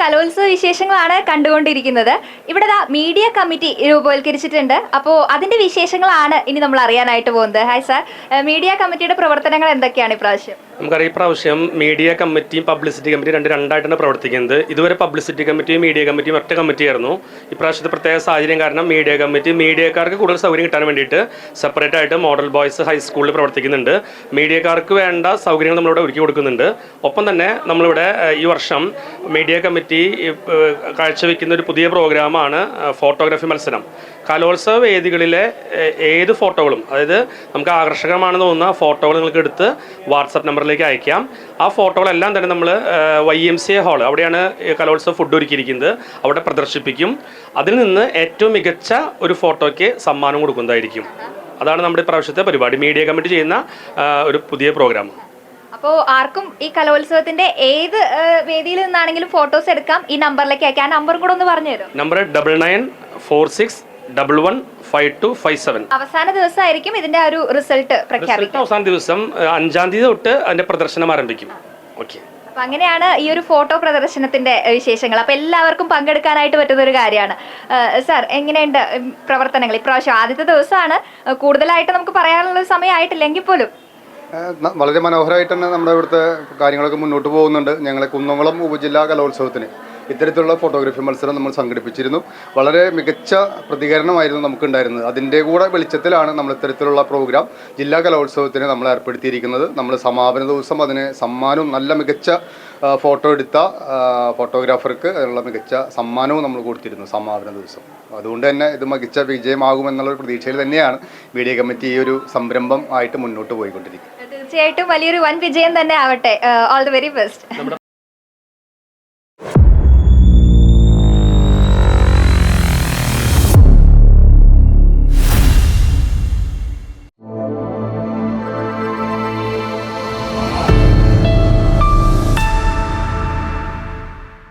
കലോത്സവ വിശേഷങ്ങളാണ് കണ്ടുകൊണ്ടിരിക്കുന്നത്. ഇവിടെ മീഡിയ കമ്മിറ്റി രൂപവൽക്കരിച്ചിട്ടുണ്ട്. അപ്പോൾ അതിന്റെ വിശേഷങ്ങളാണ് ഇനി നമ്മൾ അറിയാനായിട്ട് പോകുന്നത്. ഹായ് സാർ മീഡിയ കമ്മിറ്റിയുടെ പ്രവർത്തനങ്ങൾ എന്തൊക്കെയാണ് ഇപ്രാവശ്യം? നമുക്കറിയാം ഇപ്രാവശ്യം മീഡിയ കമ്മിറ്റിയും പബ്ലിസിറ്റി കമ്മിറ്റിയും രണ്ട് രണ്ടായിട്ടാണ് പ്രവർത്തിക്കുന്നത്. ഇതുവരെ പബ്ലിസിറ്റി കമ്മിറ്റിയും മീഡിയ കമ്മിറ്റിയും ഒറ്റ കമ്മിറ്റിയായിരുന്നു ഇപ്രാവശ്യത്തെ പ്രത്യേക സാഹചര്യം കാരണം മീഡിയ കമ്മിറ്റി മീഡിയക്കാർക്ക് കൂടുതൽ സൗകര്യം കിട്ടാൻ വേണ്ടിയിട്ട് സെപ്പറേറ്റ് ആയിട്ട് മോഡൽ ബോയ്സ് ഹൈസ്കൂളിൽ പ്രവർത്തിക്കുന്നുണ്ട്. മീഡിയക്കാർക്ക് വേണ്ട സൗകര്യങ്ങൾ നമ്മളിവിടെ ഒരുക്കി കൊടുക്കുന്നുണ്ട്. ഒപ്പം തന്നെ നമ്മളിവിടെ ഈ വർഷം മീഡിയ കമ്മിറ്റി കാഴ്ചവെക്കുന്ന ഒരു പുതിയ പ്രോഗ്രാമാണ് ഫോട്ടോഗ്രാഫി മത്സരം. കലോത്സവ വേദികളിലെ ഏത് ഫോട്ടോകളും അതായത് നമുക്ക് ആകർഷകമാണെന്ന് തോന്നുന്ന ഫോട്ടോകൾ നിങ്ങൾക്ക് എടുത്ത് വാട്സപ്പ് നമ്പറിലേക്ക് അയക്കാം. ആ ഫോട്ടോകളെല്ലാം തന്നെ നമ്മൾ Y M C A hall അവിടെയാണ് കലോത്സവ ഫുഡ് ഒരുക്കിയിരിക്കുന്നത്. അവിടെ പ്രദർശിപ്പിക്കും. അതിൽ നിന്ന് ഏറ്റവും മികച്ച ഒരു ഫോട്ടോയ്ക്ക് സമ്മാനം കൊടുക്കുന്നതായിരിക്കും. അതാണ് നമ്മുടെ പ്രാവശ്യത്തെ പരിപാടി. മീഡിയ കമ്മിറ്റി ചെയ്യുന്ന ഒരു പുതിയ പ്രോഗ്രാം അപ്പോൾ ആർക്കും ഈ കലോത്സവത്തിന്റെ ഏത് വേദിയിൽ നിന്നാണെങ്കിലും ഫോട്ടോസ് എടുക്കാം. ഈ നമ്പറിലേക്ക് അയക്കാം. ആ നമ്പറും കൂടെ ഒന്ന് പറഞ്ഞു തരും number double nine four six double one five two five seven അവസാന ദിവസമായിരിക്കും ഇതിന്റെ ആ ഒരു റിസൾട്ട് പ്രഖ്യാപിക്കുക. റിസൾട്ട് അവസാന ദിവസം അഞ്ചാം തീയതി തൊട്ട് അതിന്റെ പ്രദർശനം ആരംഭിക്കും. ഓക്കെ അപ്പൊ അങ്ങനെയാണ് ഈ ഒരു ഫോട്ടോ പ്രദർശനത്തിന്റെ വിശേഷങ്ങൾ. അപ്പൊ എല്ലാവർക്കും പങ്കെടുക്കാനായിട്ട് പറ്റുന്ന ഒരു കാര്യമാണ്. സാർ എങ്ങനെയുണ്ട് പ്രവർത്തനങ്ങൾ? ഇപ്രാവശ്യം ആദ്യത്തെ ദിവസമാണ്. കൂടുതലായിട്ട് നമുക്ക് പറയാനുള്ള സമയമായിട്ടില്ലെങ്കിൽ പോലും. വളരെ മനോഹരമായിട്ട് തന്നെ നമ്മുടെ ഇവിടുത്തെ കാര്യങ്ങളൊക്കെ മുന്നോട്ട് പോകുന്നുണ്ട്. ഞങ്ങളെ കുന്നംകുളം ഉപജില്ലാ കലോത്സവത്തിന്. ഇത്തരത്തിലുള്ള ഫോട്ടോഗ്രാഫി മത്സരം നമ്മൾ സംഘടിപ്പിച്ചിരുന്നു. വളരെ മികച്ച പ്രതികരണമായിരുന്നു നമുക്കുണ്ടായിരുന്നത്. അതിന്റെ കൂടെ വെളിച്ചത്തിലാണ് നമ്മൾ ഇത്തരത്തിലുള്ള പ്രോഗ്രാം ജില്ലാ കലോത്സവത്തിന് നമ്മൾ ഏർപ്പെടുത്തിയിരിക്കുന്നത്. നമ്മൾ സമാപന ദിവസം അതിന് സമ്മാനവും നല്ല മികച്ച ഫോട്ടോ എടുത്ത ഫോട്ടോഗ്രാഫർക്ക് അതിനുള്ള മികച്ച സമ്മാനവും നമ്മൾ കൊടുത്തിരുന്നു സമാപന ദിവസം. അതുകൊണ്ട് തന്നെ ഇത് മികച്ച വിജയമാകുമെന്നുള്ളൊരു പ്രതീക്ഷയിൽ തന്നെയാണ് മീഡിയ കമ്മിറ്റി ഈ ഒരു സംരംഭം ആയിട്ട് മുന്നോട്ട് പോയിക്കൊണ്ടിരിക്കുന്നത്. തീർച്ചയായിട്ടും വലിയൊരു വൻ വിജയം തന്നെ ആവട്ടെ. All the very best